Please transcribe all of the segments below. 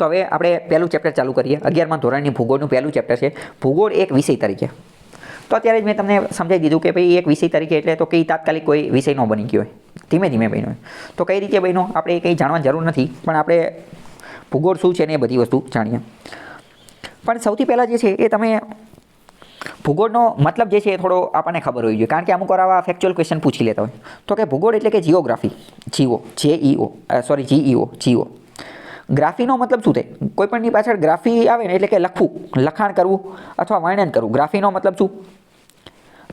તો હવે આપણે પહેલું ચેપ્ટર ચાલુ કરીએ. અગિયારમાં ધોરણની ભૂગોળનું પહેલું ચેપ્ટર છે. ભૂગોળ એક વિષય તરીકે. તો અત્યારે જ મેં તમને સમજાવી દીધું કે ભાઈ એક વિષય તરીકે એટલે તો કંઈ તાત્કાલિક કોઈ વિષય ન બની ગયો હોય. ધીમે ધીમે બન્યો તો કઈ રીતે બન્યો? આપણે એ કંઈ જાણવાની જરૂર નથી, પણ આપણે ભૂગોળ શું છે ને એ બધી વસ્તુ જાણીએ. પણ સૌથી પહેલાં જે છે એ તમે ભૂગોળનો મતલબ જે છે એ થોડો આપણને ખબર હોવી જોઈએ. કારણ કે અમુક આવા ફેક્ચ્યુઅલ ક્વેશ્ચન પૂછી લેતા હોય. તો કે ભૂગોળ એટલે કે geography geo. G E O sorry G E O geo ગ્રાફીનો મતલબ શું થાય કોઈ પણની પાછળ ગ્રાફી આવે ને એટલે કે લખવું, લખાણ કરવું અથવા વર્ણન કરવું. ગ્રાફીનો મતલબ શું?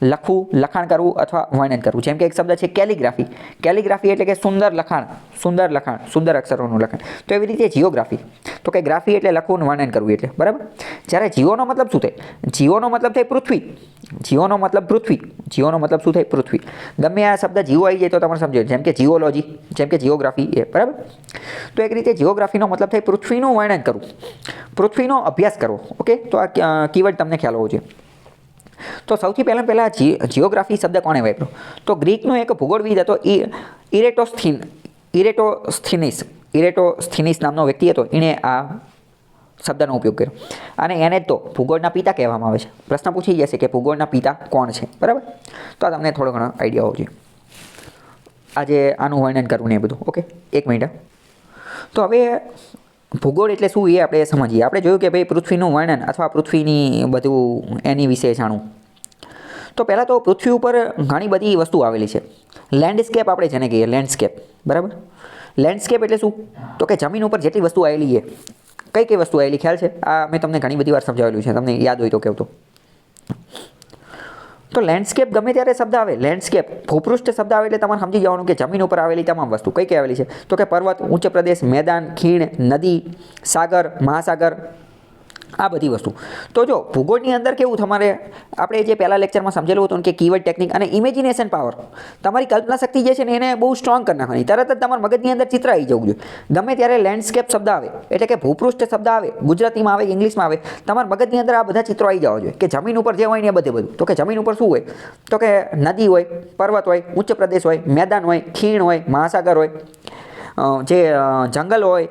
લખવું, લખાણ કરવું અથવા વર્ણન કરવું. જેમ કે એક શબ્દ છે કેલિગ્રાફી. કેલિગ્રાફી એટલે કે સુંદર લખાણ સુંદર લખાણ, સુંદર અક્ષરોનું લખાણ. તો એવી રીતે જીઓગ્રાફી. તો કે ગ્રાફી એટલે લખવું વર્ણન કરવું એટલે. બરાબર? જ્યારે જીઓનો મતલબ શું થાય? જીઓનો મતલબ થાય પૃથ્વી. જીઓનો મતલબ પૃથ્વી. જીઓનો મતલબ શું થાય? પૃથ્વી. ગમે આ શબ્દ જીઓ આવી જાય તો તમે સમજો જેમ કે જીઓલોજી, જેમ કે જીઓગ્રાફી એ. બરાબર? તો એક રીતે જીઓગ્રાફીનો મતલબ થાય પૃથ્વીનું વર્ણન કરવું. પૃથ્વીનો અભ્યાસ કરવો. ઓકે? તો આ કીવર્ડ તમને ખ્યાલ હોવો જોઈએ. તો સૌથી પહેલાં પહેલાં જીઓગ્રાફી શબ્દ કોણે વાપર્યો? તો ગ્રીકનો એક ભૂગોળવિદ હતો, ઈ ઇરેટોસ્થિન ઇરેટોસ્થિનિસ ઇરેટોસ્થિનિસ નામનો વ્યક્તિ હતો, એણે આ શબ્દનો ઉપયોગ કર્યો. અને એને તો ભૂગોળના પિતા કહેવામાં આવે છે. પ્રશ્ન પૂછી જશે કે ભૂગોળના પિતા કોણ છે? બરાબર? તો આ તમને થોડો ઘણો આઈડિયા હોવો જોઈએ. આજે આનું વર્ણન કરવું ને એ બધું ઓકે એક મિનિટ તો હવે ભૂગોળ એટલે શું એ આપણે સમજીએ. આપણે જોયું કે ભાઈ પૃથ્વીનું વર્ણન અથવા પૃથ્વીની બધું એની વિશે જાણવું. તો પહેલાં તો પૃથ્વી ઉપર ઘણી બધી વસ્તુ આવેલી છે. લેન્ડસ્કેપ આપણે જેને કહીએ લેન્ડસ્કેપ બરાબર? લેન્ડસ્કેપ એટલે શું? તો કે જમીન ઉપર જેટલી વસ્તુ આવેલી છે, કઈ કઈ વસ્તુ આવેલી? ખ્યાલ છે? આ મેં તમને ઘણી બધી વાર સમજાવેલું છે. તમને યાદ હોય તો કહેવું તો લેન્ડસ્કેપ ગમે ત્યારે શબ્દ આવે લેન્ડસ્કેપ ભૂપૃષ્ઠ શબ્દ આવે એટલે તમારે સમજી જવાનું કે જમીન ઉપર આવેલી તમામ વસ્તુ કઈ કઈ છે? તો કે પર્વત ઉચ્ચ પ્રદેશ, મેદાન, ખીણ, નદી, સાગર, મહાસાગર આ બધી વસ્તુ. તો જો, ભૂગોળની અંદર કેવું તમારે, આપણે જે પહેલા લેક્ચરમાં સમજેલું હતું કે કીવર્ડ ટેકનિક અને ઇમેજિનેશન પાવર તમારી કલ્પના શક્તિ જે છે ને એને બહુ સ્ટ્રોંગ કરી નાખવાની. તરત જ તમારા મગજની અંદર ચિત્ર આવી જવું જોઈએ. ગમે ત્યારે લેન્ડસ્કેપ શબ્દ આવે, એટલે કે ભૂપૃષ્ઠ શબ્દ આવે, ગુજરાતીમાં આવે ઇંગ્લિશમાં આવે, તમારા મગજની અંદર આ બધા ચિત્રો આવી જવા જોઈએ. કે જમીન ઉપર જે હોય ને એ બધે બધું. તો કે જમીન ઉપર શું હોય? તો કે નદી હોય, પર્વત હોય, ઉચ્ચ પ્રદેશ હોય, મેદાન હોય, ખીણ હોય, મહાસાગર હોય. જે જંગલ હોય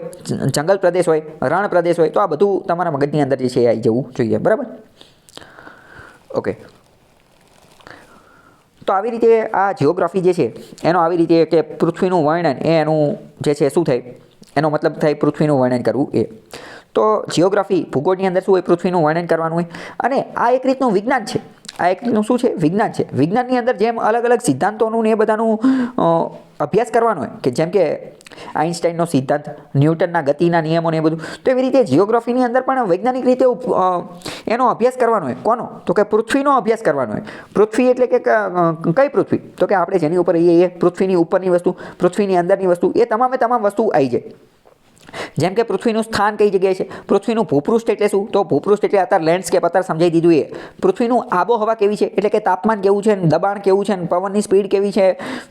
જંગલ પ્રદેશ હોય, રણ પ્રદેશ હોય, તો આ બધું તમારા મગજની અંદર જે છે આવી જવું જોઈએ, બરાબર? ઓકે. તો આવી રીતે આ જિયોગ્રાફી જે છે, એનો આવી રીતે કે પૃથ્વીનું વર્ણન, એ એનું જે છે શું થાય? એનો મતલબ થાય પૃથ્વીનું વર્ણન કરવું, એ. તો જિયોગ્રાફી ભૂગોળની અંદર શું હોય? પૃથ્વીનું વર્ણન કરવાનું હોય. અને આ એક રીતનું વિજ્ઞાન છે. આ એક રીતનું શું છે? વિજ્ઞાન છે. વિજ્ઞાનની અંદર જેમ અલગ અલગ સિદ્ધાંતોનું ને એ બધાનું અભ્યાસ કરવાનો હોય, કે જેમ કે આઇન્સ્ટાઈનનો સિદ્ધાંત, ન્યૂટનના ગતિના નિયમોને એ બધું, તો એવી રીતે જિયોગ્રાફીની અંદર પણ વૈજ્ઞાનિક રીતે એનો અભ્યાસ કરવાનો હોય. કોનો? તો કે પૃથ્વીનો અભ્યાસ કરવાનો હોય. પૃથ્વી એટલે કે કઈ પૃથ્વી? તો કે આપણે જેની ઉપર એ પૃથ્વીની ઉપરની વસ્તુ, પૃથ્વીની અંદરની વસ્તુ, એ તમામે તમામ વસ્તુ આવી જાય. જેમ કે પૃથ્વીનું સ્થાન કઈ જગ્યાએ છે? પૃથ્વીનું ભૂપૃષ્ઠ એટલે શું? તો ભૂપૃષ્ઠ એટલે અત્યારે લેન્ડસ્કેપ અત્યારે સમજાવી દીધું એ. પૃથ્વીનું આબોહવા કેવી છે? એટલે કે તાપમાન કેવું છે? દબાણ કેવું છે? પવનની સ્પીડ કેવી છે?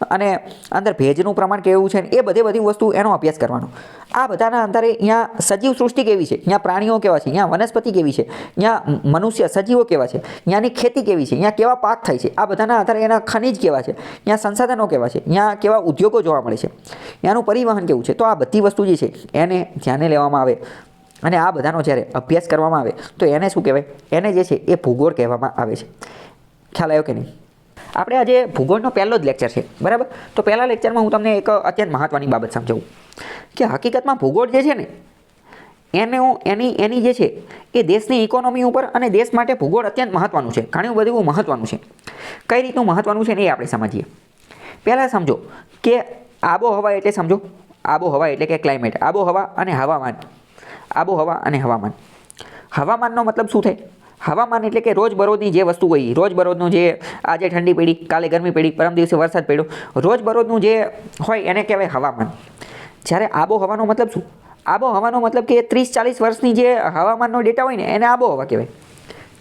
અને અંદર ભેજનું પ્રમાણ કેવું છે? એ બધી બધી વસ્તુ એનો અભ્યાસ કરવાનો. આ બધાના આધારે અહીંયા સજીવ સૃષ્ટિ કેવી છે? અહીંયા પ્રાણીઓ કેવા છે? અહીંયા વનસ્પતિ કેવી છે? અહીંયા મનુષ્ય સજીવો કેવા છે? અહીંયાની ખેતી કેવી છે? અહીંયા કેવા પાક થાય છે? આ બધાના આધારે એના ખનિજ કેવા છે? અહીંયા સંસાધનો કેવા છે? અહીંયા કેવા ઉદ્યોગો જોવા મળે છે? ત્યાંનું પરિવહન કેવું છે? તો આ બધી વસ્તુ જે છે, એને ધ્યાને લેવામાં આવે અને આ બધાનો જ્યારે અભ્યાસ કરવામાં આવે, તો એને શું કહેવાય? એને જે છે એ ભૂગોળ કહેવામાં આવે છે. ખ્યાલ આવ્યો કે નહીં? આપણે આજે ભૂગોળનો પહેલો જ લેક્ચર છે, બરાબર? તો પહેલા લેક્ચરમાં હું તમને એક અત્યંત મહત્ત્વની બાબત સમજાવું. કે હકીકતમાં ભૂગોળ જે છે ને, એનો, એની એની જે છે એ દેશની ઇકોનોમી ઉપર અને દેશ માટે ભૂગોળ અત્યંત મહત્ત્વનું છે. ઘણું બધું મહત્ત્વનું છે. કઈ રીતનું મહત્ત્વનું છે ને એ આપણે સમજીએ. પહેલાં સમજો કે આબોહવા એટલે સમજો આબોહવા એટલે કે ક્લાઇમેટ આબોહવા અને હવામાન. આબોહવા અને હવામાન. હવામાનનો મતલબ શું થાય? હવામાન એટલે કે રોજબરોજની જે વસ્તુ હોય, રોજબરોજનું જે આજે ઠંડી પડી, કાલે ગરમી પડી, પરમ દિવસે વરસાદ પડ્યો, રોજબરોજનું જે હોય એને કહેવાય હવામાન. જ્યારે આબોહવાનો મતલબ શું? આબોહવાનો મતલબ કે ત્રીસ ચાલીસ વર્ષની જે હવામાનનો ડેટા હોય ને, એને આબોહવા કહેવાય.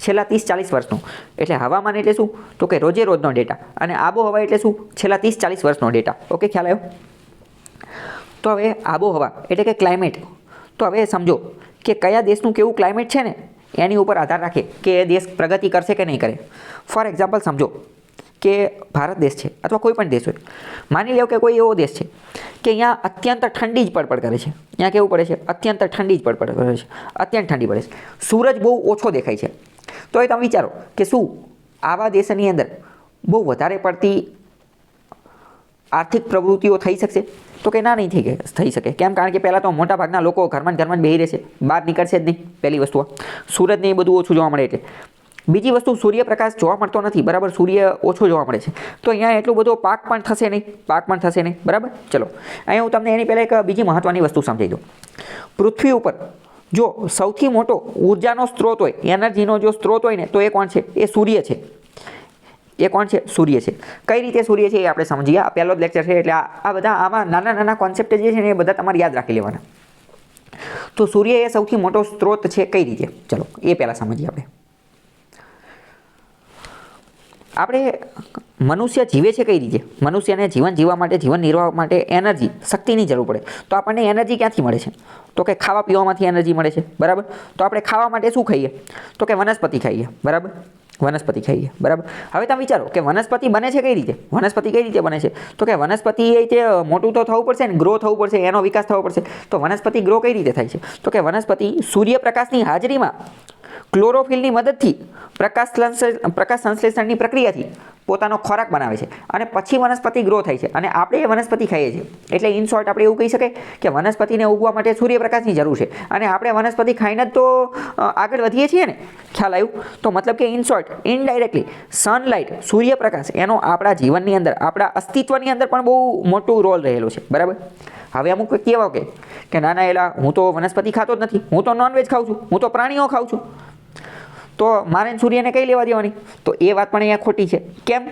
છેલ્લા ત્રીસ ચાલીસ વર્ષનું. એટલે હવામાન એટલે શું? તો કે રોજે રોજનો ડેટા. અને આબોહવા એટલે શું? છેલ્લા ત્રીસ ચાલીસ વર્ષનો ડેટા. ઓકે, ખ્યાલ આવ્યો? તો હવે આબોહવા, એટલે કે ક્લાઇમેટ તો હવે સમજો કે કયા દેશનું કેવું ક્લાઇમેટ છે ને, એની ઉપર આધાર રાખે કે એ દેશ પ્રગતિ કરશે કે નહીં કરે. ફોર એક્ઝામ્પલ સમજો કે ભારત દેશ છે, અથવા કોઈ પણ દેશ હોય. માની લો કે કોઈ એવો દેશ છે કે અહીંયા અત્યંત ઠંડી જ પડપડ કરે છે. અહીંયા કેવું પડે છે? અત્યંત ઠંડી જ પડપડ કરે છે. અત્યંત ઠંડી પડે છે. સૂરજ બહુ ઓછો દેખાય છે. તો એ તમે વિચારો કે શું આવા દેશની અંદર બહુ વધારે પડતી આર્થિક પ્રવૃત્તિઓ થઈ શકશે? તો કે ના નહીં થઈ થઈ શકે. કેમ? કારણ કે પહેલાં તો મોટાભાગના લોકો ઘરમાં ઘરમાં બેહી રહેશે. બહાર નીકળશે જ નહીં, પહેલી વસ્તુ સુરતને એ બધું ઓછું જોવા મળે એટલે. બીજી વસ્તુ, સૂર્યપ્રકાશ જોવા મળતો નથી, બરાબર? સૂર્ય ઓછો જોવા મળે છે. તો અહીંયા એટલો બધો પાક પણ થશે નહીં, પાક પણ થશે નહીં, બરાબર? ચલો. અહીંયા હું તમને એની પહેલાં એક બીજી મહત્ત્વની વસ્તુ સમજાવી દઉં. પૃથ્વી ઉપર જો સૌથી મોટો ઉર્જાનો સ્ત્રોત હોય, એનર્જીનો જો સ્ત્રોત હોય ને, તો એ કોણ છે? એ સૂર્ય છે. એ કોણ છે? સૂર્ય છે. કઈ રીતે સૂર્ય છે એ આપણે સમજીએ. આ પહેલો જ લેક્ચર છે એટલે આ બધા આમાં નાના નાના કોન્સેપ્ટ જે છે ને એ બધા તમારે યાદ રાખી લેવાના. તો સૂર્ય એ સૌથી મોટો સ્ત્રોત છે કઈ રીતે? ચલો, એ પહેલાં સમજીએ આપણે. આપણે મનુષ્ય જીવે છે કઈ રીતે? મનુષ્યને જીવન જીવવા માટે, જીવન નિર્વાહ માટે એનર્જી શક્તિની જરૂર પડે. તો આપણને એનર્જી ક્યાંથી મળે છે? તો કે ખાવા પીવામાંથી એનર્જી મળે છે. બરાબર? તો આપણે ખાવા માટે શું ખાઈએ? તો કે વનસ્પતિ ખાઈએ. બરાબર? વનસ્પતિ ખાઈએ બરાબર? હવે તમે વિચારો કે વનસ્પતિ બને છે કઈ રીતે? વનસ્પતિ કઈ રીતે બને છે? તો કે વનસ્પતિ એ તે મોટું તો થવું પડશે ને ગ્રો થવું પડશે, એનો વિકાસ થવો પડશે. તો વનસ્પતિ ગ્રો કઈ રીતે થાય છે? તો કે વનસ્પતિ સૂર્યપ્રકાશની હાજરીમાં ક્લોરોફિલની મદદથી પ્રકાશ પ્રકાશ સંશ્લેષણની પ્રક્રિયાથી પોતાનો ખોરાક બનાવે છે અને પછી વનસ્પતિ ગ્રો થાય છે અને આપણે એ વનસ્પતિ ખાઈએ છીએ. એટલે ઇન શોર્ટ આપણે એવું કહી શકાય કે વનસ્પતિને ઉગવા માટે સૂર્યપ્રકાશની જરૂર છે. અને આપણે વનસ્પતિ ખાઈને જ તો આગળ વધીએ છીએ ને? ખ્યાલ આવ્યું? તો મતલબ કે ઇન શોર્ટ ઇનડાયરેક્ટલી સનલાઇટ સૂર્યપ્રકાશ, એનો આપણા જીવનની અંદર, આપણા અસ્તિત્વની અંદર પણ બહુ મોટું રોલ રહેલો છે. બરાબર? હવે અમુક કહેવા કે કે ના ના એલા, હું તો વનસ્પતિ ખાતો જ નથી. હું તો નોનવેજ ખાઉં છું. હું તો પ્રાણીઓ ખાઉં છું. તો મારે સૂર્યને કઈ લેવા દેવાની? તો એ વાત પણ અહીંયા ખોટી છે. કેમ?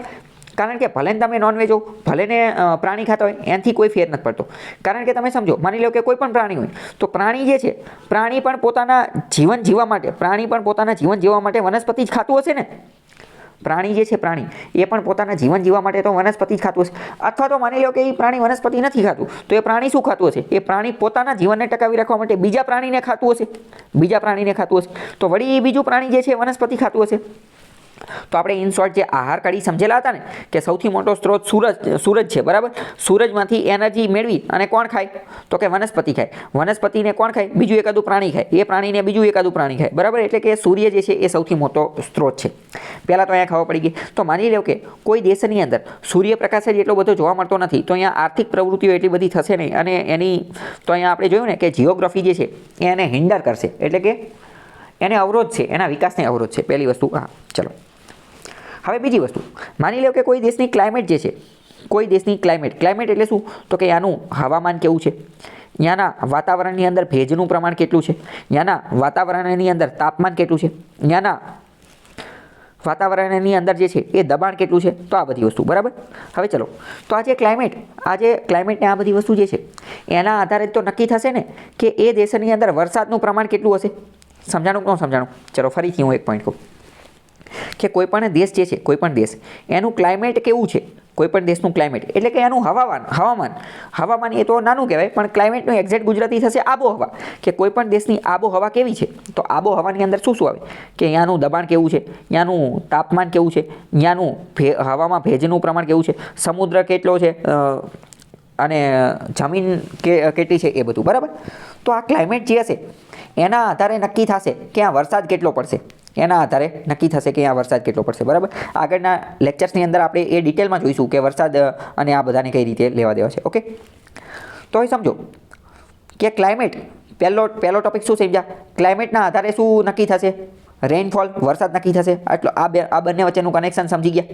કારણ કે ભલે તમે નોનવેજ હો, ભલે ને પ્રાણી ખાતા હોય, એનાથી કોઈ ફેર નથી પડતો. કારણ કે તમે સમજો, માની લો કે કોઈ પણ પ્રાણી હોય, તો પ્રાણી જે છે, પ્રાણી પણ પોતાના જીવન જીવવા માટે, પ્રાણી પણ પોતાના જીવન જીવવા માટે વનસ્પતિ જ ખાતું હશે ને? પ્રાણી જે છે પ્રાણી, એ પણ પોતાના જીવન જીવવા માટે તો વનસ્પતિ જ ખાતું હશે. અથવા તો માની લો કે એ પ્રાણી વનસ્પતિ નથી ખાતું, તો એ પ્રાણી શું ખાતું હશે? એ પ્રાણી પોતાના જીવનને ટકાવી રાખવા માટે બીજા પ્રાણીને ખાતું હશે. બીજા પ્રાણીને ખાતું હશે. તો વળી એ બીજું પ્રાણી જે છે વનસ્પતિ ખાતું હશે. તો આપણે ઇન શોર્ટ જે આહાર કાઢી સમજેલા હતા ને, કે સૌથી મોટો સ્ત્રોત સૂરજ સૂરજ છે, બરાબર? સૂરજમાંથી એનર્જી મેળવી અને કોણ ખાય? તો કે વનસ્પતિ ખાય. વનસ્પતિને કોણ ખાય? બીજું એકાદું પ્રાણી ખાય. એ પ્રાણીને બીજું એકાદું પ્રાણી ખાય. બરાબર? એટલે કે સૂર્ય જે છે એ સૌથી મોટો સ્ત્રોત છે. પહેલાં તો અહીંયા ખબર પડી ગઈ. તો માની લો કે કોઈ દેશની અંદર સૂર્યપ્રકાશ જ એટલો બધો જોવા મળતો નથી, તો અહીંયા આર્થિક પ્રવૃત્તિઓ એટલી બધી થશે નહીં. અને એની, તો અહીંયા આપણે જોયું ને કે જીઓગ્રાફી જે છે, એ એને હિન્ડર કરશે. એટલે કે એને અવરોધ છે, એના વિકાસને અવરોધ છે. પહેલી વસ્તુ, હા, ચલો. હવે બીજી વસ્તુ, માની લો કે કોઈ દેશની ક્લાઇમેટ જે છે, કોઈ દેશની ક્લાઇમેટ ક્લાઇમેટ એટલે શું? તો કે ત્યાંનું હવામાન કેવું છે? ત્યાંના વાતાવરણની અંદર ભેજનું પ્રમાણ કેટલું છે? ત્યાંના વાતાવરણની અંદર તાપમાન કેટલું છે? ત્યાંના વાતાવરણની અંદર જે છે એ દબાણ કેટલું છે તો આ બધી વસ્તુ, બરાબર? હવે ચલો, તો આ જે ક્લાઇમેટ આ જે ક્લાઇમેટને આ બધી વસ્તુ જે છે, એના આધારે તો નક્કી થશે ને કે એ દેશની અંદર વરસાદનું પ્રમાણ કેટલું હશે? સમજાણું કે સમજાણું? ચલો, ફરીથી હું એક પોઈન્ટ કહું કે કોઈ પણ દેશ જે છે, કોઈ પણ દેશ, એનું ક્લાઇમેટ કેવું છે? કોઈ પણ દેશનું ક્લાઇમેટ એટલે કે એનું હવામાન હવામાન. હવામાન એ તો નાનું કહેવાય, પણ ક્લાઇમેટનું એક્ઝેક્ટ ગુજરાતી થશે આબોહવા. કે કોઈ પણ દેશની આબોહવા કેવી છે? તો આબોહવાની અંદર શું શું આવે? કે અહીંયાનું દબાણ કેવું છે? અહીંયાનું તાપમાન કેવું છે? અહીંયાનું ભે, હવામાં ભેજનું પ્રમાણ કેવું છે? સમુદ્ર કેટલો છે? અને જમીન કે, કેટલી છે? એ બધું. બરાબર? તો આ ક્લાઇમેટ જે હશે, એના આધારે નક્કી થશે કે આ વરસાદ કેટલો પડશે. એના આધારે નક્કી થશે કે આ વરસાદ કેટલો પડશે, બરાબર? આગળના લેક્ચર્સની અંદર આપણે એ ડિટેલમાં જોઈશું કે વરસાદ અને આ બધાને કઈ રીતે લેવા દેવા છે, ઓકે? તો હવે સમજો કે ક્લાઇમેટ પહેલો પહેલો ટોપિક શું સમજ્યા? ક્લાઇમેટના આધારે શું નક્કી થશે? રેઇનફોલ વરસાદ નક્કી થશે. આટલો, આ બે, આ બંને વચ્ચેનું કનેક્શન સમજી ગયા.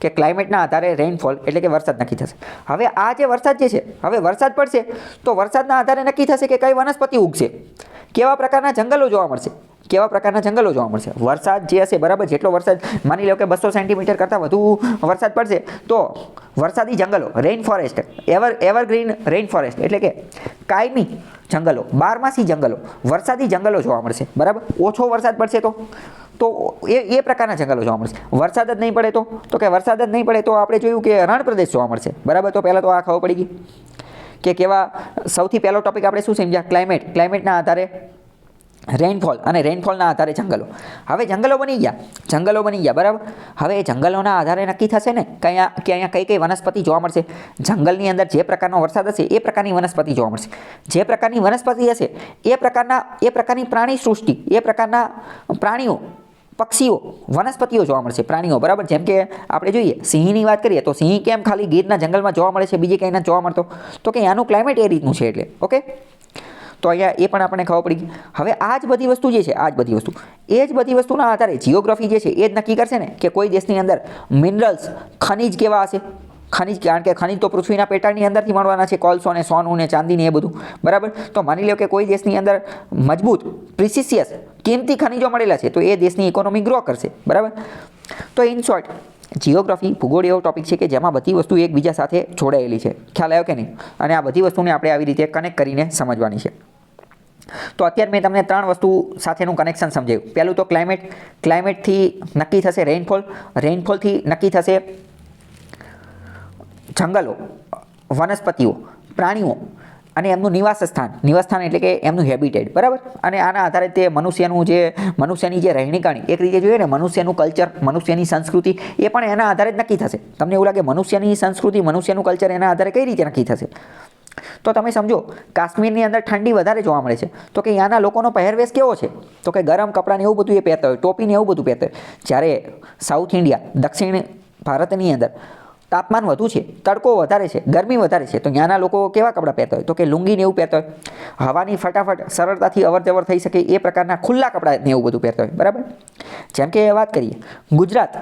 કે ક્લાઇમેટના આધારે રેઇનફોલ એટલે કે વરસાદ નક્કી થશે. હવે આ જે વરસાદ જે છે, હવે વરસાદ પડશે, તો વરસાદના આધારે નક્કી થશે કે કઈ વનસ્પતિ ઉગશે. કેવા પ્રકારના જંગલો જોવા મળશે? કેવા પ્રકારના જંગલો જોવા મળશે? વરસાદ જે હશે, બરાબર, જેટલો વરસાદ, માની લો કે બસો સેન્ટીમીટર કરતાં વધુ વરસાદ પડશે, તો વરસાદી જંગલો rain forest ever evergreen rain forest એટલે કે કાયમી જંગલો, બારમાસી જંગલો, વરસાદી જંગલો જોવા મળશે. બરાબર? ઓછો વરસાદ પડશે તો. તો એ એ પ્રકારના જંગલો જોવા મળશે. વરસાદ જ નહીં પડે તો. તો કે વરસાદ જ નહીં પડે તો આપણે જોયું કે રણ પ્રદેશ જોવા મળશે. બરાબર? તો પહેલાં તો આ ખબર પડી ગઈ કે કેવા સૌથી પહેલો ટોપિક આપણે શું સમજ્યા? ક્લાઇમેટ ક્લાઇમેટના આધારે રેઇનફોલ અને રેઇનફોલના આધારે જંગલો. હવે જંગલો બની ગયા. જંગલો બની ગયા. બરાબર? હવે એ જંગલોના આધારે નક્કી થશે ને કયા કે અહીંયા કઈ કઈ વનસ્પતિ જોવા મળશે. જંગલની અંદર જે પ્રકારનો વરસાદ હશે, એ પ્રકારની વનસ્પતિ જોવા મળશે. જે પ્રકારની વનસ્પતિ હશે, એ પ્રકારના, એ પ્રકારની પ્રાણી સૃષ્ટિ, એ પ્રકારના પ્રાણીઓ પક્ષીઓ, વનસ્પતિઓ જોવા મળશે, પ્રાણીઓ, બરાબર? જેમ કે આપણે જોઈએ, સિંહની વાત કરીએ તો સિંહ કેમ ખાલી ગીરના જંગલમાં જોવા મળે છે, બીજે ક્યાંય જોવા મળતો? તો કે આનું ક્લાઇમેટ એ રીતનું છે એટલે ઓકે તો અહીંયા એ પણ આપણને ખબર પડી ગઈ. હવે આ જ બધી વસ્તુ જે છે, આ જ બધી વસ્તુ, એ જ બધી વસ્તુના આધારે જિયોગ્રાફી જે છે, એ જ નક્કી કરશે ને કે કોઈ દેશની અંદર મિનરલ્સ ખનિજ કેવા હશે? ખનિજ કારણ કે ખનિજ તો પૃથ્વીના પેટાળની અંદરથી મળવાના છે, કોલસો ને સોનું ને ચાંદી ને એ બધું. બરાબર? તો માની લો કે કોઈ દેશની અંદર મજબૂત પ્રિસિસિયસ કિંમતી ખનિજો મળેલા છે, તો એ દેશની ઇકોનોમી ગ્રો કરશે. બરાબર? તો ઇન શોર્ટ જિયોગ્રાફી ભૂગોળ એવો ટોપિક છે કે જેમાં બધી વસ્તુ એકબીજા સાથે જોડાયેલી છે. ખ્યાલ આવ્યો કે નહીં? અને આ બધી વસ્તુને આપણે આવી રીતે કનેક્ટ કરીને સમજવાની છે. તો અત્યારે મેં તમને ત્રણ વસ્તુ સાથેનું કનેક્શન સમજાવ્યું પહેલું તો ક્લાઇમેટ ક્લાઇમેટથી નક્કી થશે રેઇનફોલ રેઇનફોલથી નક્કી થશે જંગલો, વનસ્પતિઓ, પ્રાણીઓ અને એમનું નિવાસ સ્થાન નિવાસ સ્થાન એટલે કે એમનું હેબિટેટ બરાબર? અને આના આધારે તે મનુષ્યનું જે, મનુષ્યની જે રહેણીકરણી એક રીતે જોઈએ ને, મનુષ્યનું કલ્ચર મનુષ્યની સંસ્કૃતિ, એ પણ એના આધારે જ નક્કી થશે. તમને એવું લાગે મનુષ્યની સંસ્કૃતિ, મનુષ્યનું કલ્ચર એના આધારે કઈ રીતે નક્કી થશે? તો તમે સમજો, કાશ્મીરની અંદર ઠંડી વધારે જોવા મળે છે. તો કે ત્યાંના લોકોનો પહેરવેશ કેવો છે? તો કે ગરમ કપડાને એવું બધું એ પહેરતા હોય, ટોપીને એવું બધું પહેરતા હોય. જ્યારે સાઉથ ઇન્ડિયા, દક્ષિણ ભારતની અંદર તાપમાન વધુ છે, તડકો વધારે છે, ગરમી વધારે છે, તો ત્યાંના લોકો કેવા કપડાં પહેરતા હોય? તો કે લુંગીને એવું પહેરતા હોય. હવાની ફટાફટ સરળતાથી અવર જવર થઈ શકે એ પ્રકારના ખુલ્લા કપડાં ને એવું બધું પહેરતા હોય. બરાબર? જેમ કે વાત કરીએ, ગુજરાત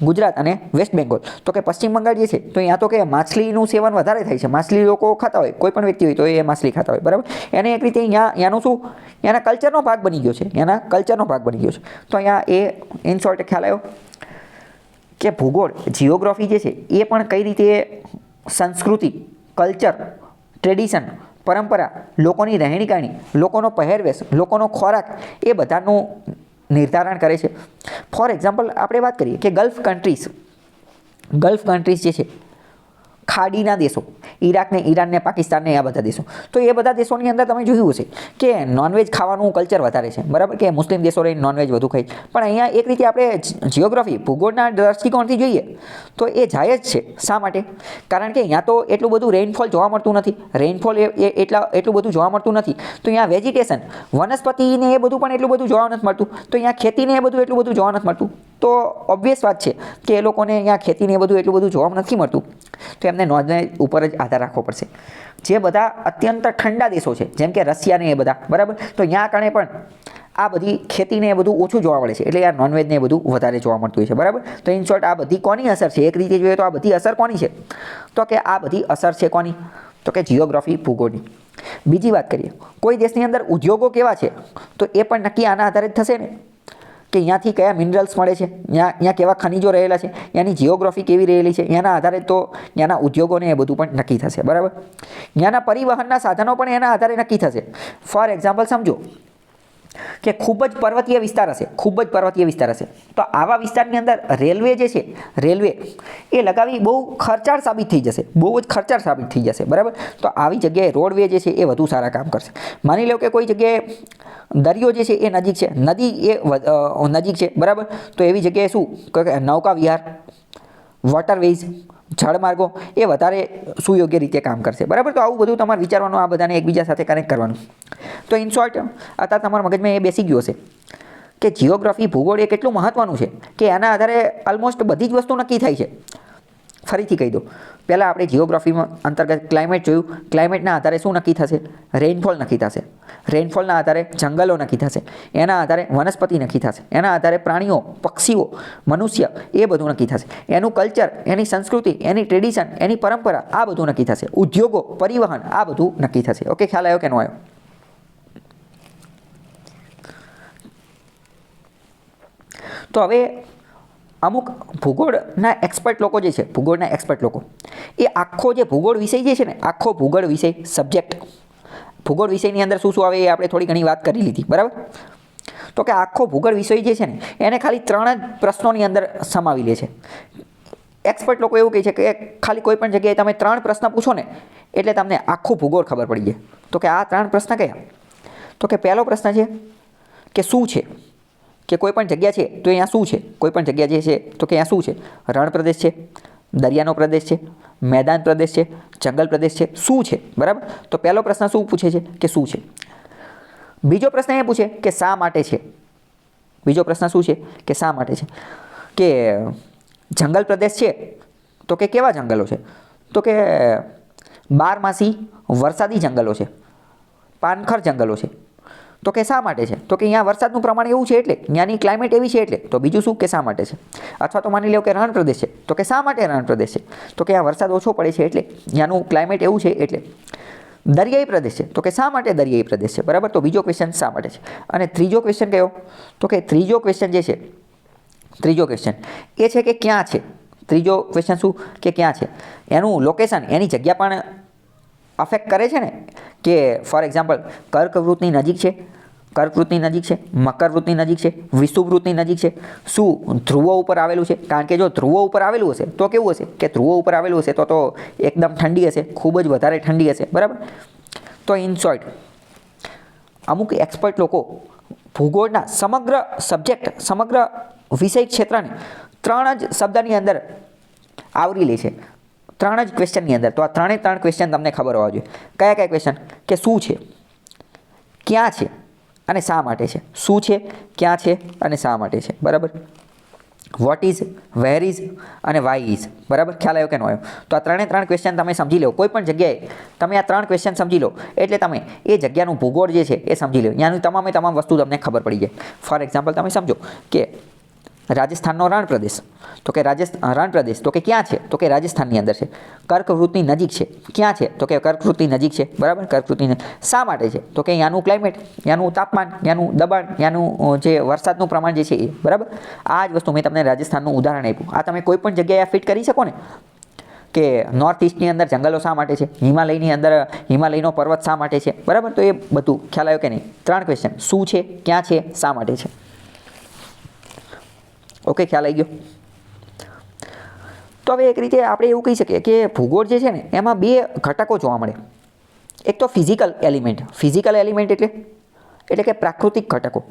ગુજરાત અને વેસ્ટ બેંગોલ. તો કે પશ્ચિમ બંગાળ જે છે, તો અહીંયા તો કે માછલીનું સેવન વધારે થાય છે. માછલી લોકો ખાતા હોય, કોઈ પણ વ્યક્તિ હોય તો એ માછલી ખાતા હોય. બરાબર? એને એક રીતે અહીંયા એનું શું? એના કલ્ચરનો ભાગ બની ગયો છે. એના કલ્ચરનો ભાગ બની ગયો છે. તો અહીંયા એ ઇન શોર્ટ ખ્યાલ આવ્યો? કે ભૂગોળ જિયોગ્રાફી જે છે, એ પણ કઈ રીતે સંસ્કૃતિ કલ્ચર ટ્રેડિશન પરંપરા, લોકોની રહેણીકરણી લોકોનો પહેરવેશ, લોકોનો ખોરાક, એ બધાનું નિર્ધારણ કરે છે. ફોર એક્ઝામ્પલ આપણે વાત કરીએ કે ગલ્ફ કન્ટ્રીઝ ગલ્ફ કન્ટ્રીઝ જે છે ખાડીના દેશો, ઈરાકને, ઈરાનને ઈરાન ને પાકિસ્તાન ને આ બધા દેશો. તો એ બધા દેશોની અંદર તમે જોયું હશે કે નોનવેજ ખાવાનું કલ્ચર વધારે છે. બરાબર? કે મુસ્લિમ દેશો રહીને નોનવેજ વધુ ખાય પણ અહીંયા એક રીતે આપણે જિયોગ્રાફી ભૂગોળના દૃષ્ટિકોણથી જોઈએ, તો એ જાય જ છે. શા માટે? કારણ કે અહીંયા તો એટલું બધું રેઇનફોલ જોવા મળતું નથી. રેઇનફોલ એ એટલા, એટલું બધું જોવા મળતું નથી. તો અહીંયા વેજીટેશન વનસ્પતિને એ બધું પણ એટલું બધું જોવા નથી મળતું. તો અહીંયા ખેતીને એ બધું એટલું બધું જોવા નથી મળતું. તો ઓબ્વિયસ વાત છે કે એ લોકોને અહીંયા ખેતીને એ બધું એટલું બધું જોવા નથી મળતું. તો એમને નોંધને ઉપર જ આધાર રાખવો પડશે. જે બધા અત્યંત ઠંડા દેશો છે, જેમ કે રશિયા ને એ બધા, બરાબર? તો અહીંયા કારણે પણ આ બધી ખેતીને એ બધું ઓછું જોવા મળે છે, એટલે આ નોનવેજને એ બધું વધારે જોવા મળતું હોય છે, બરાબર? તો ઇન શોર્ટ આ બધી કોની અસર છે? એક રીતે જોઈએ તો આ બધી અસર કોની છે? તો કે આ બધી અસર છે કોની? તો કે જિયોગ્રાફી ભૂગોળની. બીજી વાત કરીએ. કોઈ દેશની અંદર ઉદ્યોગો કેવા છે? તો એ પણ નક્કી આના આધારે જ થશે ને. કે અહીંયાથી કયા મિનરલ્સ મળે છે? ત્યાં ત્યાં કેવા ખનિજો રહેલા છે? ત્યાંની જિયોગ્રાફી કેવી રહેલી છે? એના આધારે તો ત્યાંના ઉદ્યોગોને એ બધું પણ નક્કી થશે, બરાબર? ત્યાંના પરિવહનના સાધનો પણ એના આધારે નક્કી થશે. ફોર એક્ઝામ્પલ સમજો કે ખૂબ જ પર્વતીય વિસ્તાર હશે, ખૂબ જ પર્વતીય વિસ્તાર હશે. તો આવા વિસ્તારની અંદર રેલવે જે છે, રેલવે, એ લગાવી બહુ ખર્ચાળ સાબિત થઈ જશે, બહુ જ ખર્ચાળ સાબિત થઈ જશે, બરાબર? તો આવી જગ્યાએ રોડવે જે છે, એ વધુ સારા કામ કરશે. માની લો કે કોઈ જગ્યાએ દરિયો જે છે, એ નજીક છે, નદી એ નજીક છે, બરાબર? તો એવી જગ્યાએ શું? કે નૌકા વિહાર વોટરવેઝ જળમાર્ગો એ વધારે સુયોગ્ય રીતે કામ કરશે. બરાબર? તો આવું બધું તમારે વિચારવાનું, આ બધાને એકબીજા સાથે કનેક્ટ કરવાનું. તો ઇન શોર્ટ અત્યારે તમારા મગજમાં એ બેસી ગયો હશે કે જિયોગ્રાફી ભૂગોળ એ કેટલું મહત્ત્વનું છે કે આના આધારે ઓલમોસ્ટ બધી જ વસ્તુ નક્કી થાય છે. ફરીથી કહી દો પહેલાં આપણે જિયોગ્રાફીમાં અંતર્ગત ક્લાઇમેટ જોયું. ક્લાઇમેટના આધારે શું નક્કી થશે? રેઇનફોલ નક્કી થશે. રેઇનફોલના આધારે જંગલો નક્કી થશે. એના આધારે વનસ્પતિ નક્કી થશે. એના આધારે પ્રાણીઓ, પક્ષીઓ, મનુષ્ય, એ બધું નક્કી થશે. એનું કલ્ચર એની સંસ્કૃતિ, એની ટ્રેડિશન એની પરંપરા, આ બધું નક્કી થશે. ઉદ્યોગો, પરિવહન, આ બધું નક્કી થશે. ઓકે ખ્યાલ આવ્યો કે ન આવ્યો? તો હવે અમુક ભૂગોળના એક્સપર્ટ લોકો જે છે, ભૂગોળના એક્સપર્ટ લોકો, એ આખો જે ભૂગોળ વિષય જે છે ને, આખો ભૂગોળ વિષય સબ્જેક્ટ ભૂગોળ વિષયની અંદર શું શું આવે એ આપણે થોડી ઘણી વાત કરી લીધી, બરાબર? તો કે આખો ભૂગોળ વિષય જે છે ને, એને ખાલી ત્રણ જ પ્રશ્નોની અંદર સમાવી લે છે. એક્સપર્ટ લોકો એવું કહે છે કે ખાલી કોઈ પણ જગ્યાએ તમે ત્રણ પ્રશ્ન પૂછો ને, એટલે તમને આખું ભૂગોળ ખબર પડી જાય. તો કે આ ત્રણ પ્રશ્ન કયા? તો કે પહેલો પ્રશ્ન છે કે શું છે? કે કોઈ પણ જગ્યા છે, તો અહીંયા શું છે? કોઈ પણ જગ્યા જે છે, તો કે અહીંયા શું છે? રણ પ્રદેશ છે, દરિયાનો પ્રદેશ છે, મેદાન પ્રદેશ છે, જંગલ પ્રદેશ છે, શું છે? બરાબર? તો પહેલો પ્રશ્ન શું પૂછે છે કે શું છે? બીજો પ્રશ્ન એ પૂછે કે શા માટે છે? બીજો પ્રશ્ન શું છે કે શા માટે છે? કે જંગલ પ્રદેશ છે, તો કે કેવા જંગલો છે? તો કે બારમાસી વરસાદી જંગલો છે, પાનખર જંગલો છે. તો કે શા માટે છે? તો કે અહીંયા વરસાદનું પ્રમાણ એવું છે એટલે ત્યાંની ક્લાઇમેટ એવી છે એટલે, તો બીજું શું કે શા માટે છે? અથવા તો માની લો કે રણ પ્રદેશ છે, તો કે શા માટે રણ પ્રદેશ છે? તો કે આ વરસાદ ઓછો પડે છે એટલે ત્યાંનું ક્લાઇમેટ એવું છે એટલે. દરિયાઈ પ્રદેશ છે, તો કે શા માટે દરિયાઈ પ્રદેશ છે? બરાબર? તો બીજો ક્વેશ્ચન શા માટે છે? અને ત્રીજો ક્વેશ્ચન કયો? તો કે ત્રીજો ક્વેશ્ચન જે છે, ત્રીજો ક્વેશ્ચન એ છે કે ક્યાં છે? ત્રીજો ક્વેશ્ચન શું? કે ક્યાં છે? એનું લોકેશન એની જગ્યા પણ અફેક્ટ કરે છે ને? કે ફોર એક્ઝામ્પલ કર્કવૃતની નજીક છે કર્કવૃતની નજીક છે મકરવૃતની નજીક છે વિષુવૃતની નજીક છે. શું ધ્રુવો ઉપર આવેલું છે? કારણ કે જો ધ્રુવો ઉપર આવેલું હશે, તો કેવું હશે? કે ધ્રુવો ઉપર આવેલું હશે, તો તો એકદમ ઠંડી હશે, ખૂબ જ વધારે ઠંડી હશે, બરાબર? તો ઇન શોર્ટ અમુક એક્સપર્ટ લોકો ભૂગોળના સમગ્ર સબ્જેક્ટ સમગ્ર વિષય ક્ષેત્રને ત્રણ જ શબ્દની અંદર આવરી લે છે. ત્રણ જ ક્વેશ્ચનની અંદર. તો આ ત્રણે ત્રણ ક્વેશ્ચન તમને ખબર હોવા જોઈએ. કયા કયા ક્વેશ્ચન કે શું છે? ક્યાં છે? અને શા માટે છે? શું છે? ક્યાં છે? અને શા માટે છે? બરાબર? વોટ ઇઝ વેર ઇઝ અને વાય ઇઝ બરાબર? ખ્યાલ આવ્યો કે ન આવ્યો? તો આ ત્રણે ત્રણ ક્વેશ્ચન તમે સમજી લો. કોઈ પણ જગ્યાએ તમે આ ત્રણ ક્વેશ્ચન સમજી લો. એટલે તમે એ જગ્યાનું ભૂગોળ જે છે એ સમજી લો. ત્યાંની તમામે તમામ વસ્તુ તમને ખબર પડી જાય. ફોર એક્ઝામ્પલ તમે સમજો કે રાજસ્થાનનો રણ પ્રદેશ તો કે રાજસ્થાન રણ પ્રદેશ તો કે ક્યાં છે? તો કે રાજસ્થાનની અંદર છે. કર્કવૃતની નજીક છે. ક્યાં છે? તો કે કર્કવૃતની નજીક છે. બરાબર? કર્કવૃતની શા માટે છે? તો કે ત્યાંનું ક્લાઇમેટ ત્યાંનું તાપમાન, ત્યાંનું દબાણ, ત્યાંનું જે વરસાદનું પ્રમાણ જે છે એ. બરાબર? આ જ વસ્તુ મેં તમને રાજસ્થાનનું ઉદાહરણ આપ્યું. આ તમે કોઈ પણ જગ્યાએ ફિટ કરી શકો ને? કે નોર્થ ઇસ્ટની અંદર જંગલો શા માટે છે? હિમાલયની અંદર, હિમાલયનો પર્વત શા માટે છે? બરાબર? તો એ બધું ખ્યાલ આવ્યો કે નહીં? ત્રણ ક્વેશ્ચન શું છે? ક્યાં છે? શા માટે છે? ઓકે ખ્યાલ આવી ગયો. તો હવે એક રીતે આપણે એવું કહી શકીએ કે ભૂગોળ જે છે ને, એમાં બે ઘટકો જોવા મળે. એક તો ફિઝિકલ એલિમેન્ટ ફિઝિકલ એલિમેન્ટ એટલે એટલે કે પ્રાકૃતિક ઘટકો.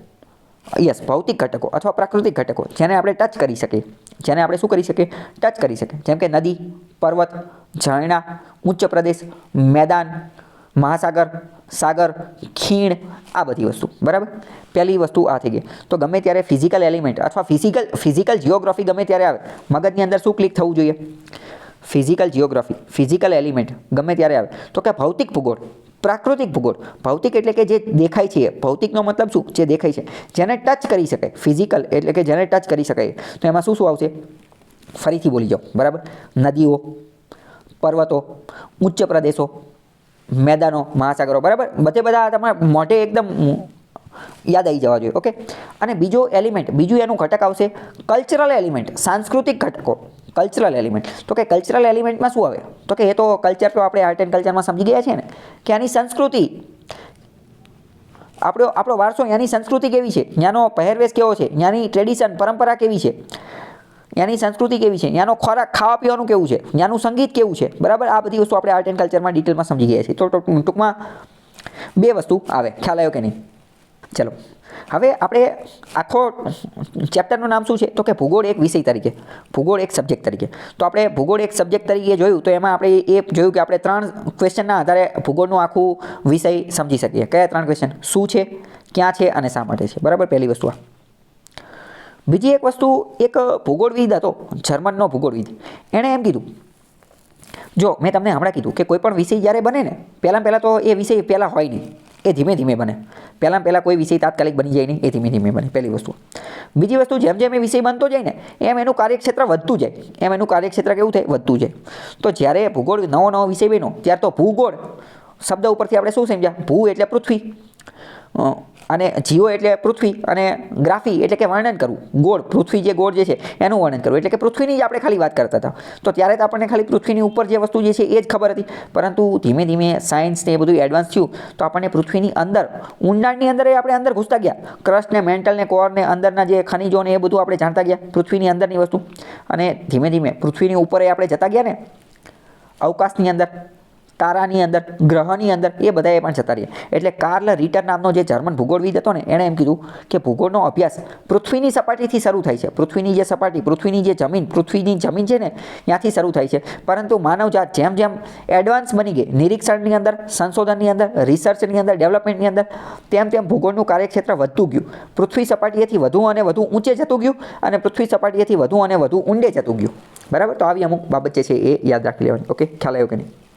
યસ ભૌતિક ઘટકો અથવા પ્રાકૃતિક ઘટકો, જેને આપણે ટચ કરી શકીએ. જેને આપણે શું કરી શકીએ? ટચ કરી શકીએ. જેમ કે નદી, પર્વત, ઝરણા, ઉચ્ચ પ્રદેશ, મેદાન મહાસાગર, સાગર, ખીણ, આ બધી વસ્તુ. બરાબર? પહેલી વસ્તુ આ થઈ ગઈ. તો ગમે ત્યારે ફિઝિકલ એલિમેન્ટ અથવા ફિઝિકલ ફિઝિકલ જિયોગ્રાફી ગમે ત્યારે આવે, મગજની અંદર શું ક્લિક થવું જોઈએ? ફિઝિકલ જિયોગ્રાફી ફિઝિકલ એલિમેન્ટ ગમે ત્યારે આવે. તો કે ભૌતિક ભૂગોળ, પ્રાકૃતિક ભૂગોળ. ભૌતિક એટલે કે જે દેખાય છે ભૌતિકનો મતલબ શું? જે દેખાય છે. જેને ટચ કરી શકાય. ફિઝિકલ એટલે કે જેને ટચ કરી શકાય. તો એમાં શું શું આવશે? ફરીથી બોલી જાઓ. બરાબર? નદીઓ, પર્વતો, ઉચ્ચ પ્રદેશો મેદાનો, મહાસાગરો, બરાબર? બધે બધા તમારે મોઢે એકદમ યાદ આવી જવા જોઈએ, ઓકે? અને બીજો એલિમેન્ટ, બીજું એનું ઘટક આવશે કલ્ચરલ એલિમેન્ટ, સાંસ્કૃતિક ઘટકો, કલ્ચરલ એલિમેન્ટ. તો કે કલ્ચરલ એલિમેન્ટમાં શું આવે? તો કે એ તો કલ્ચર તો આપણે આર્ટ એન્ડ કલ્ચરમાં સમજી ગયા છે ને, કે આની સંસ્કૃતિ, આપણો આપણો વારસો ત્યાંની સંસ્કૃતિ કેવી છે? ત્યાંનો પહેરવેશ કેવો છે? ત્યાંની ટ્રેડિશન, પરંપરા કેવી છે? ત્યાંની સંસ્કૃતિ કેવી છે? ત્યાંનો ખોરાક ખાવા પીવાનું કેવું છે? ત્યાંનું સંગીત કેવું છે? બરાબર? આ બધી વસ્તુ આપણે આર્ટ એન્ડ કલ્ચરમાં ડિટેલમાં સમજી ગયા છીએ. તો ટૂંકમાં બે વસ્તુ આવે. ખ્યાલ આવ્યો કે નહીં? ચલો. હવે આપણે આખો ચેપ્ટરનું નામ શું છે? તો કે ભૂગોળ એક વિષય તરીકે. ભૂગોળ એક સબ્જેક્ટ તરીકે. તો આપણે ભૂગોળ એક સબ્જેક્ટ તરીકે જોયું, તો એમાં આપણે એ જોયું કે આપણે ત્રણ ક્વેશ્ચનના આધારે ભૂગોળનું આખું વિષય સમજી શકીએ. કયા ત્રણ ક્વેશ્ચન શું છે? ક્યાં છે? અને શા માટે છે? બરાબર? પહેલી વસ્તુ આ. બીજી એક વસ્તુ એક ભૂગોળવિદ હતો, જર્મનનો ભૂગોળવિદ. એણે એમ કીધું, જો, મેં તમને હમણાં કીધું કે કોઈ પણ વિષય જ્યારે બને ને પહેલાં પહેલાં તો એ વિષય પહેલાં હોય નહીં. એ ધીમે ધીમે બને. પહેલાં પહેલાં કોઈ વિષય તાત્કાલિક બની જાય નહીં, એ ધીમે ધીમે બને, પહેલી વસ્તુ. બીજી વસ્તુ, જેમ જેમ એ વિષય બનતો જાય ને, એમ એનું કાર્યક્ષેત્ર વધતું જાય. એમ એનું કાર્યક્ષેત્ર કેવું થાય? વધતું જાય. તો જ્યારે ભૂગોળ નવો નવો વિષય બન્યો, ત્યારે તો ભૂગોળ શબ્દ ઉપરથી આપણે શું સમજ્યા? ભૂ એટલે પૃથ્વી. અને જીઓ એટલે પૃથ્વી અને ગ્રાફી એટલે કે વર્ણન કરવું. ગોળ, પૃથ્વી જે ગોળ જે છે, એનું વર્ણન કરવું. એટલે કે પૃથ્વીની જ આપણે ખાલી વાત કરતા હતા. તો ત્યારે તો આપણને ખાલી પૃથ્વીની ઉપર જે વસ્તુ જે છે, એ જ ખબર હતી. પરંતુ ધીમે ધીમે સાયન્સ ને એ બધું એડવાન્સ થયું, તો આપણને પૃથ્વીની અંદર, ઊંડાણની અંદર એ આપણે અંદર ઘૂસતા ગયા. ક્રસ્ટ ને મેન્ટલ ને કોર ને, અંદરના જે ખનિજો ને એ બધું આપણે જાણતા ગયા, પૃથ્વીની અંદરની વસ્તુ. અને ધીમે ધીમે પૃથ્વીની ઉપર આપણે જતા ગયા ને, અવકાશની અંદર. તારાની અંદર, ગ્રહની અંદર, એ બધાએ પણ જતા રહ્યા એટલે કાર્લ રીટર નામનો જે જર્મન ભૂગોળવિદ હતો ને, એણે એમ કીધું કે ભૂગોળનો અભ્યાસ પૃથ્વીની સપાટીથી શરૂ થાય છે. પૃથ્વીની જે સપાટી, પૃથ્વીની જે જમીન, પૃથ્વીની જમીન છે ને, ત્યાંથી શરૂ થાય છે. પરંતુ માનવજાત જેમ જેમ એડવાન્સ બની ગઈ, નિરીક્ષણની અંદર, સંશોધનની અંદર રિસર્ચની અંદર ડેવલપમેન્ટની અંદર, તેમ તેમ ભૂગોળનું કાર્યક્ષેત્ર વધતું ગયું. પૃથ્વી સપાટીએથી વધુ અને વધુ ઊંચે જતું ગયું અને પૃથ્વી સપાટીએથી વધુ અને વધુ ઊંડે જતું ગયું. બરાબર? તો આવી અમુક બાબત છે એ યાદ રાખી લેવાની. ઓકે? ખ્યાલ આવ્યો કે નહીં?